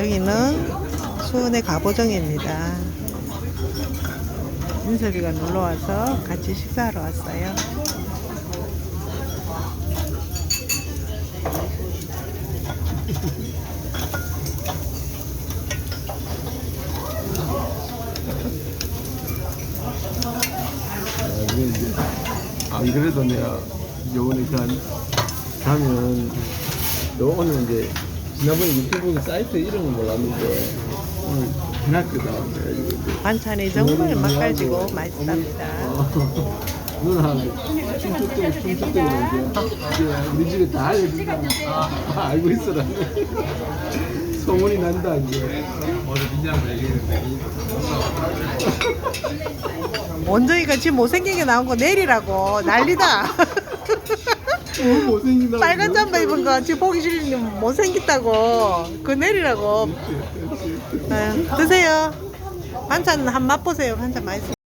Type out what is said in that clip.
여기는 수원의 가보정입니다. 인섭이가 놀러 와서 같이 식사하러 왔어요. 아, 안 그래도 내가 요번에 가, 가면 요 오늘 이제 지난번에 유튜브 사이트 이름을 몰랐는데 오늘 해놨거든 그래가지고 반찬이 정말 맛깔지고 맛있답니다. 어, 누나하고 춤췄대고 춤췄대고 이제 우리 집에 다 알려준다. 아, 알고 있어라. 소문이 난다 이제 어제 민지한테 얘기했는데. 원정이가 지금 못생긴 게 나온 거 내리라고. 난리다. 어, 못생긴다 빨간 잠바 입은 거 지금 보기 싫으면 못생겼다고. 그거 내리라고. 아, 드세요. 반찬 한 맛 보세요. 반찬 맛있어.